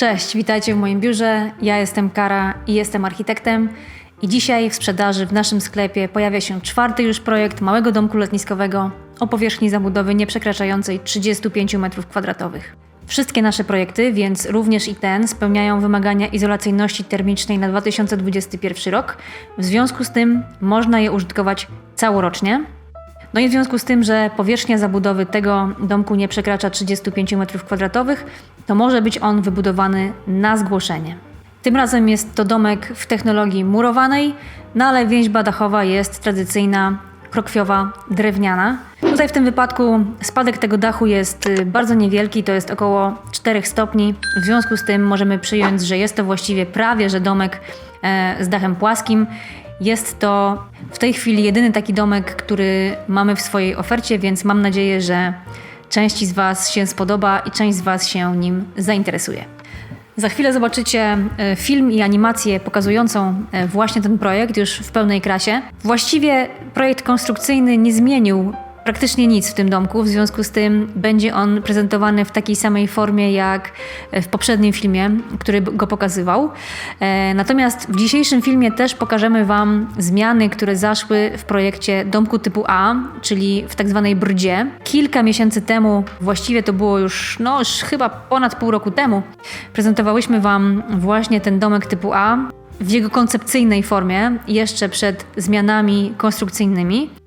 Cześć, witajcie w moim biurze. Ja jestem Kara i jestem architektem. I dzisiaj w sprzedaży w naszym sklepie pojawia się czwarty już projekt małego domku letniskowego o powierzchni zabudowy nieprzekraczającej 35 m2. Wszystkie nasze projekty, więc również i ten, spełniają wymagania izolacyjności termicznej na 2021 rok. W związku z tym można je użytkować całorocznie. No i w związku z tym, że powierzchnia zabudowy tego domku nie przekracza 35 m2, to może być on wybudowany na zgłoszenie. Tym razem jest to domek w technologii murowanej, no ale więźba dachowa jest tradycyjna, krokwiowa, drewniana. Tutaj w tym wypadku spadek tego dachu jest y, bardzo niewielki, to jest około 4 stopni. W związku z tym możemy przyjąć, że jest to właściwie prawie że domek e, z dachem płaskim. Jest to w tej chwili jedyny taki domek, który mamy w swojej ofercie, więc mam nadzieję, że części z Was się spodoba i część z Was się nim zainteresuje. Za chwilę zobaczycie e, film i animację pokazującą e, właśnie ten projekt już w pełnej krasie. Właściwie projekt konstrukcyjny nie zmienił praktycznie nic w tym domku, w związku z tym będzie on prezentowany w takiej samej formie jak w poprzednim filmie, który go pokazywał. E, natomiast w dzisiejszym filmie też pokażemy Wam zmiany, które zaszły w projekcie domku typu A, czyli w tak zwanej brdzie. Kilka miesięcy temu, właściwie to było już, no już chyba ponad pół roku temu, prezentowałyśmy Wam właśnie ten domek typu A w jego koncepcyjnej formie, jeszcze przed zmianami konstrukcyjnymi.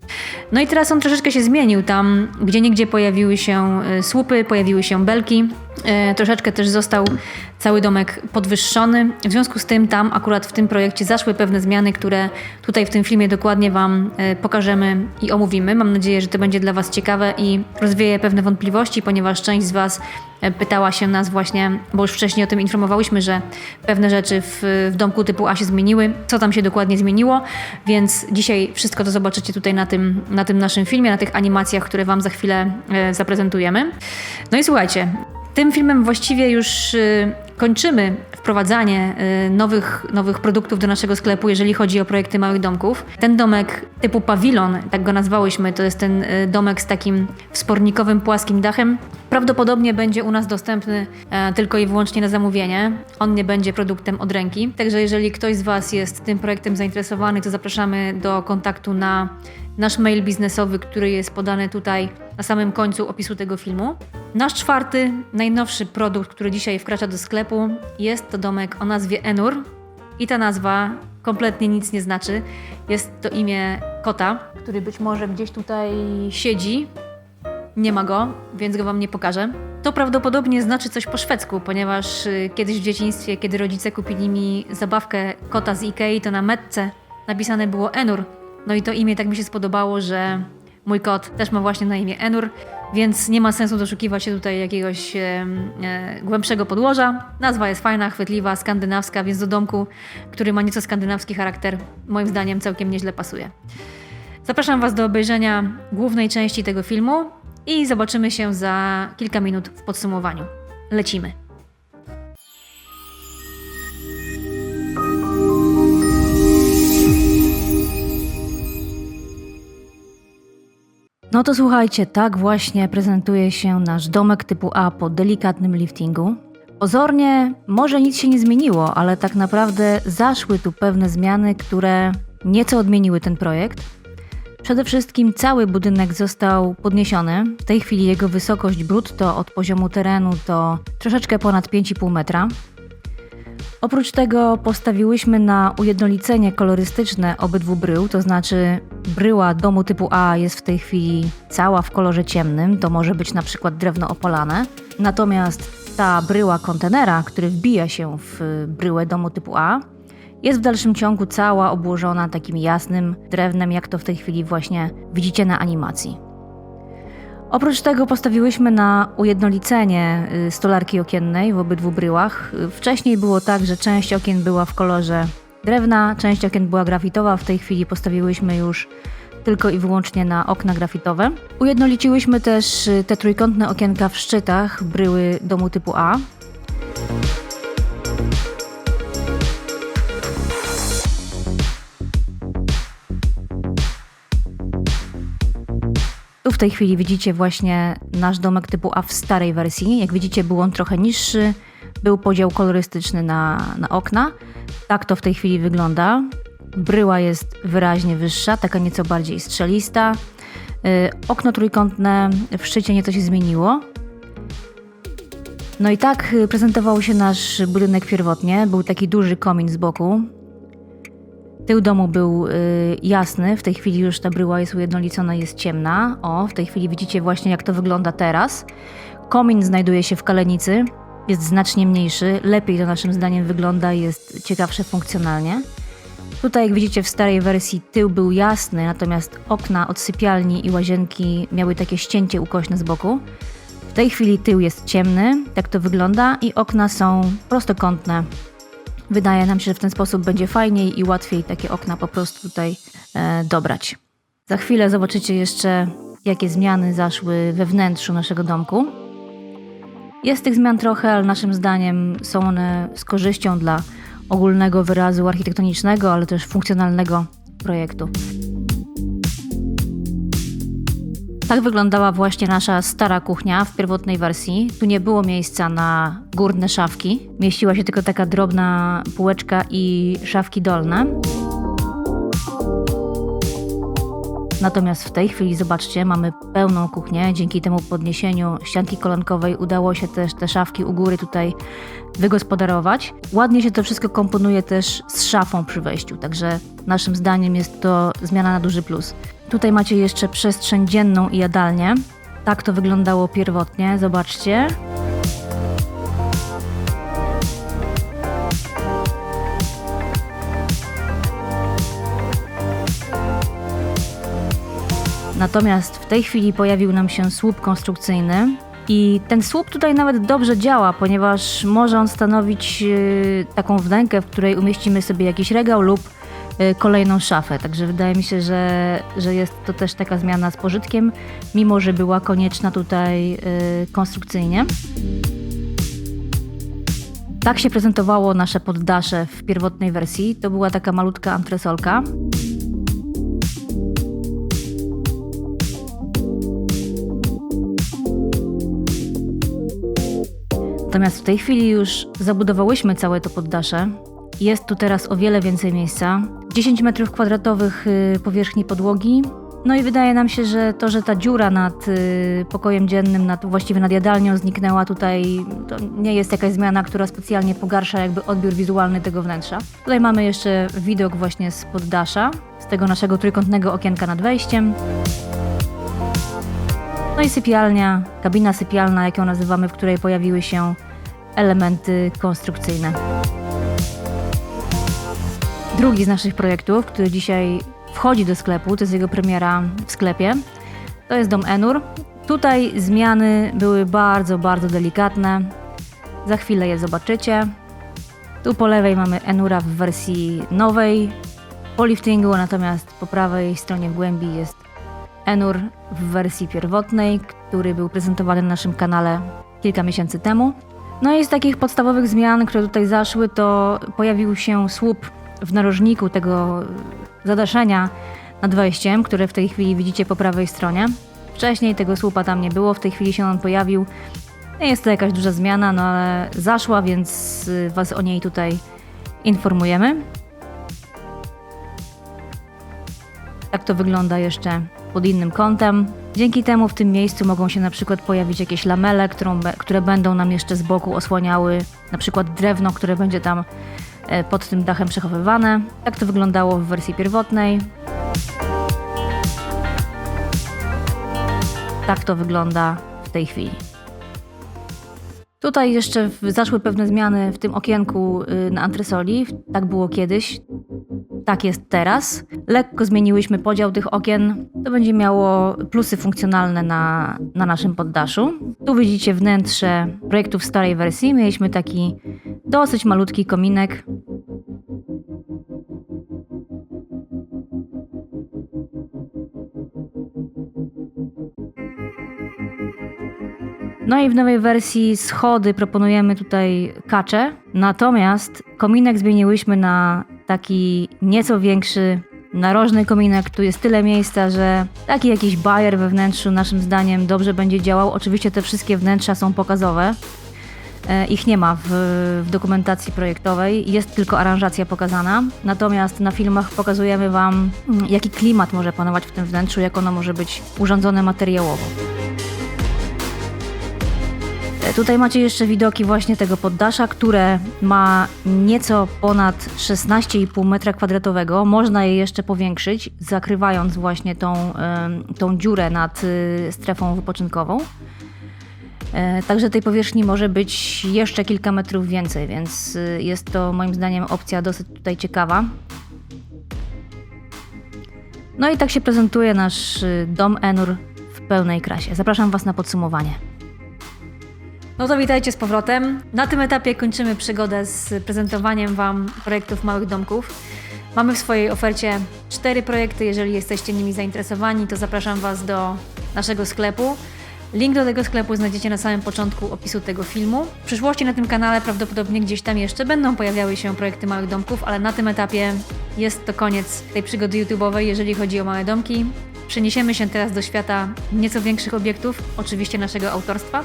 No i teraz on troszeczkę się zmienił. Tam gdzie niegdzie pojawiły się y, słupy, pojawiły się belki. Y, troszeczkę też został cały domek podwyższony. W związku z tym tam akurat w tym projekcie zaszły pewne zmiany, które tutaj w tym filmie dokładnie Wam y, pokażemy i omówimy. Mam nadzieję, że to będzie dla Was ciekawe i rozwieje pewne wątpliwości, ponieważ część z Was pytała się nas właśnie, bo już wcześniej o tym informowałyśmy, że pewne rzeczy w, w domku typu A się zmieniły, co tam się dokładnie zmieniło, więc dzisiaj wszystko to zobaczycie tutaj na tym, na tym naszym filmie, na tych animacjach, które Wam za chwilę e, zaprezentujemy. No i słuchajcie, tym filmem właściwie już y, kończymy wprowadzanie y, nowych, nowych produktów do naszego sklepu, jeżeli chodzi o projekty małych domków. Ten domek typu pawilon, tak go nazwałyśmy, to jest ten y, domek z takim wspornikowym, płaskim dachem. Prawdopodobnie będzie u nas dostępny e, tylko i wyłącznie na zamówienie. On nie będzie produktem od ręki. Także jeżeli ktoś z Was jest tym projektem zainteresowany, to zapraszamy do kontaktu na nasz mail biznesowy, który jest podany tutaj na samym końcu opisu tego filmu. Nasz czwarty, najnowszy produkt, który dzisiaj wkracza do sklepu, jest to domek o nazwie Enur. I ta nazwa kompletnie nic nie znaczy. Jest to imię kota, który być może gdzieś tutaj siedzi. Nie ma go, więc go Wam nie pokażę. To prawdopodobnie znaczy coś po szwedzku, ponieważ y, kiedyś w dzieciństwie, kiedy rodzice kupili mi zabawkę kota z Ikei, to na metce napisane było Enur. No i to imię tak mi się spodobało, że Mój kot też ma właśnie na imię Enur, więc nie ma sensu doszukiwać się tutaj jakiegoś e, głębszego podłoża. Nazwa jest fajna, chwytliwa, skandynawska, więc do domku, który ma nieco skandynawski charakter, moim zdaniem całkiem nieźle pasuje. Zapraszam Was do obejrzenia głównej części tego filmu i zobaczymy się za kilka minut w podsumowaniu. Lecimy. No to słuchajcie, tak właśnie prezentuje się nasz domek typu A po delikatnym liftingu. Pozornie może nic się nie zmieniło, ale tak naprawdę zaszły tu pewne zmiany, które nieco odmieniły ten projekt. Przede wszystkim cały budynek został podniesiony. W tej chwili jego wysokość brutto od poziomu terenu to troszeczkę ponad 5,5 metra. Oprócz tego postawiłyśmy na ujednolicenie kolorystyczne obydwu brył, to znaczy bryła domu typu A jest w tej chwili cała w kolorze ciemnym, to może być na przykład drewno opalane, natomiast ta bryła kontenera, który wbija się w bryłę domu typu A, jest w dalszym ciągu cała obłożona takim jasnym drewnem, jak to w tej chwili właśnie widzicie na animacji. Oprócz tego postawiłyśmy na ujednolicenie y, stolarki okiennej w obydwu bryłach. Wcześniej było tak, że część okien była w kolorze drewna, część okien była grafitowa. W tej chwili postawiłyśmy już tylko i wyłącznie na okna grafitowe. Ujednoliciłyśmy też y, te trójkątne okienka w szczytach bryły domu typu A. tej chwili widzicie właśnie nasz domek typu A w starej wersji. Jak widzicie był on trochę niższy, był podział kolorystyczny na, na okna. Tak to w tej chwili wygląda. Bryła jest wyraźnie wyższa, taka nieco bardziej strzelista. Y, okno trójkątne w szczycie nieco się zmieniło. No i tak y, prezentował się nasz budynek pierwotnie. Był taki duży komin z boku. Tył domu był y, jasny, w tej chwili już ta bryła jest ujednolicona, jest ciemna. O, w tej chwili widzicie właśnie jak to wygląda teraz. Komin znajduje się w kalenicy, jest znacznie mniejszy, lepiej to naszym zdaniem wygląda, jest ciekawsze funkcjonalnie. Tutaj, jak widzicie, w starej wersji tył był jasny, natomiast okna od sypialni i łazienki miały takie ścięcie ukośne z boku. W tej chwili tył jest ciemny, tak to wygląda, i okna są prostokątne. Wydaje nam się, że w ten sposób będzie fajniej i łatwiej takie okna po prostu tutaj e, dobrać. Za chwilę zobaczycie jeszcze, jakie zmiany zaszły we wnętrzu naszego domku. Jest tych zmian trochę, ale naszym zdaniem są one z korzyścią dla ogólnego wyrazu architektonicznego, ale też funkcjonalnego projektu. Tak wyglądała właśnie nasza stara kuchnia w pierwotnej wersji. Tu nie było miejsca na górne szafki. Mieściła się tylko taka drobna półeczka i szafki dolne. Natomiast w tej chwili, zobaczcie, mamy pełną kuchnię. Dzięki temu podniesieniu ścianki kolankowej udało się też te szafki u góry tutaj wygospodarować. Ładnie się to wszystko komponuje też z szafą przy wejściu, także naszym zdaniem jest to zmiana na duży plus. Tutaj macie jeszcze przestrzeń dzienną i jadalnię. Tak to wyglądało pierwotnie, zobaczcie. Natomiast w tej chwili pojawił nam się słup konstrukcyjny. I ten słup tutaj nawet dobrze działa, ponieważ może on stanowić y, taką wnękę, w której umieścimy sobie jakiś regał lub kolejną szafę. Także wydaje mi się, że, że jest to też taka zmiana z pożytkiem, mimo że była konieczna tutaj y, konstrukcyjnie. Tak się prezentowało nasze poddasze w pierwotnej wersji. To była taka malutka antresolka. Natomiast w tej chwili już zabudowałyśmy całe to poddasze. Jest tu teraz o wiele więcej miejsca. 10 metrów kwadratowych y, powierzchni podłogi. No i wydaje nam się, że to, że ta dziura nad y, pokojem dziennym, nad, właściwie nad jadalnią zniknęła tutaj, to nie jest jakaś zmiana, która specjalnie pogarsza jakby odbiór wizualny tego wnętrza. Tutaj mamy jeszcze widok właśnie z poddasza, z tego naszego trójkątnego okienka nad wejściem. No i sypialnia, kabina sypialna, jak ją nazywamy, w której pojawiły się elementy konstrukcyjne. Drugi z naszych projektów, który dzisiaj wchodzi do sklepu, to jest jego premiera w sklepie, to jest dom Enur. Tutaj zmiany były bardzo, bardzo delikatne. Za chwilę je zobaczycie. Tu po lewej mamy Enura w wersji nowej po liftingu, natomiast po prawej stronie w głębi jest Enur w wersji pierwotnej, który był prezentowany na naszym kanale kilka miesięcy temu. No i z takich podstawowych zmian, które tutaj zaszły, to pojawił się słup w narożniku tego zadaszenia nad wejściem, które w tej chwili widzicie po prawej stronie. Wcześniej tego słupa tam nie było, w tej chwili się on pojawił. Nie jest to jakaś duża zmiana, no ale zaszła, więc Was o niej tutaj informujemy. Tak to wygląda jeszcze pod innym kątem. Dzięki temu w tym miejscu mogą się na przykład pojawić jakieś lamele, które będą nam jeszcze z boku osłaniały na przykład drewno, które będzie tam pod tym dachem przechowywane. Tak to wyglądało w wersji pierwotnej. Tak to wygląda w tej chwili. Tutaj jeszcze zaszły pewne zmiany w tym okienku y, na antresoli. Tak było kiedyś. Tak jest teraz. Lekko zmieniłyśmy podział tych okien. To będzie miało plusy funkcjonalne na, na naszym poddaszu. Tu widzicie wnętrze projektu w starej wersji. Mieliśmy taki dosyć malutki kominek. No i w nowej wersji schody proponujemy tutaj kacze, natomiast kominek zmieniłyśmy na taki nieco większy narożny kominek. Tu jest tyle miejsca, że taki jakiś bajer we wnętrzu naszym zdaniem dobrze będzie działał. Oczywiście te wszystkie wnętrza są pokazowe. E, Ich nie ma w, w dokumentacji projektowej, jest tylko aranżacja pokazana. Natomiast na filmach pokazujemy Wam, mm, jaki klimat może panować w tym wnętrzu, jak ono może być urządzone materiałowo. Tutaj macie jeszcze widoki właśnie tego poddasza, które ma nieco ponad 16,5 metra kwadratowego. Można je jeszcze powiększyć, zakrywając właśnie tą, tą dziurę nad y, strefą wypoczynkową. E, Także tej powierzchni może być jeszcze kilka metrów więcej, więc y, jest to moim zdaniem opcja dosyć tutaj ciekawa. No i tak się prezentuje nasz y, dom Enur w pełnej krasie. Zapraszam Was na podsumowanie. No to witajcie z powrotem. Na tym etapie kończymy przygodę z prezentowaniem Wam projektów małych domków. Mamy w swojej ofercie cztery projekty. Jeżeli jesteście nimi zainteresowani, to zapraszam Was do naszego sklepu. Link do tego sklepu znajdziecie na samym początku opisu tego filmu. W przyszłości na tym kanale prawdopodobnie gdzieś tam jeszcze będą pojawiały się projekty małych domków, ale na tym etapie jest to koniec tej przygody YouTube'owej, jeżeli chodzi o małe domki. Przeniesiemy się teraz do świata nieco większych obiektów, oczywiście naszego autorstwa,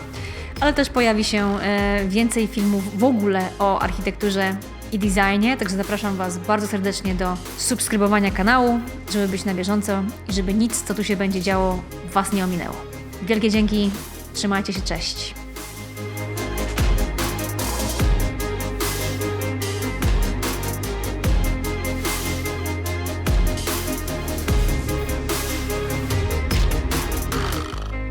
ale też pojawi się e, więcej filmów w ogóle o architekturze i designie, także zapraszam Was bardzo serdecznie do subskrybowania kanału, żeby być na bieżąco i żeby nic, co tu się będzie działo, Was nie ominęło. Wielkie dzięki, trzymajcie się, cześć.